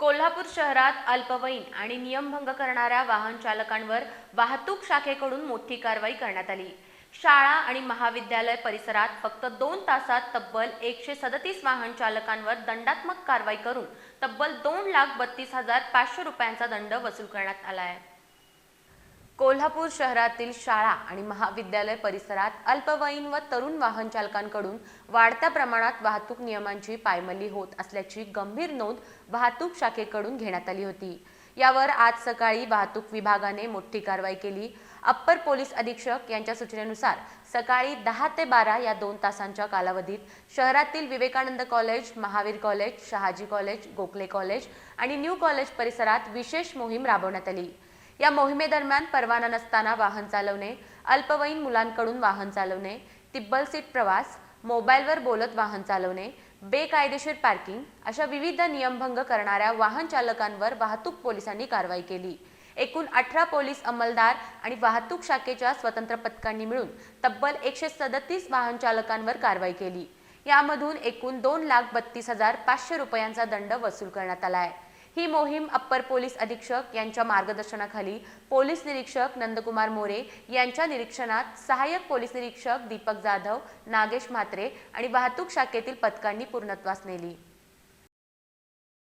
कोल्हापूर शहरात अल्पवयीन आणि नियमभंग करणाऱ्या वाहन चालकांवर वाहतूक शाखेकडून मोठी कारवाई करण्यात आली. शाळा आणि महाविद्यालय परिसरात फक्त दोन तासात तब्बल एकशे सदतीस वाहन चालकांवर दंडात्मक कारवाई करून तब्बल दोन लाख बत्तीस हजार पाचशे रुपयांचा दंड वसूल करण्यात आला आहे. कोल्हापूर शहरातील शाळा आणि महाविद्यालय परिसरात अल्पवयीन व तरुण वाहन चालकांकडून वाढत्या प्रमाणात वाहतूक नियमांची पायमल्ली होत असल्याची गंभीर नोंद वाहतूक शाखेकडून घेण्यात आली होती. यावर आज सकाळी वाहतूक विभागाने मोठी कारवाई केली. अप्पर पोलीस अधीक्षक यांच्या सूचनेनुसार सकाळी दहा ते बारा या दोन तासांच्या कालावधीत शहरातील Vivekanand college Mahavir college Shahaji college Gokhale college आणि न्यू कॉलेज परिसरात विशेष मोहीम राबवण्यात आली. या मोहिमेदरम्यान परवाना नसताना वाहन चालवणे अल्पवयीन मुलांकडून वाहन चालवणे तिब्बल सीट प्रवास मोबाईलवर बोलत वाहन चालवणे बेकायदेशीर पार्किंग अशा विविध नियमभंग करणाऱ्या वाहन चालकांवर वाहतूक पोलिसांनी कारवाई केली. एकूण अठरा पोलीस अंमलदार आणि वाहतूक शाखेच्या स्वतंत्र पथकांनी मिळून तब्बल एकशे सदतीस वाहन चालकांवर कारवाई केली. यामधून एकूण दोन लाख बत्तीस हजार पाचशे रुपयांचा दंड वसूल करण्यात आला आहे. ही मोहीम अप्पर पोलीस अधीक्षक यांच्या मार्गदर्शनाखाली पोलीस निरीक्षक नंदकुमार मोरे यांच्या निरीक्षणात सहाय्यक पोलीस निरीक्षक दीपक जाधव नागेश म्हात्रे आणि वाहतूक शाखेतील पथकांनी पूर्णत्वास नेली.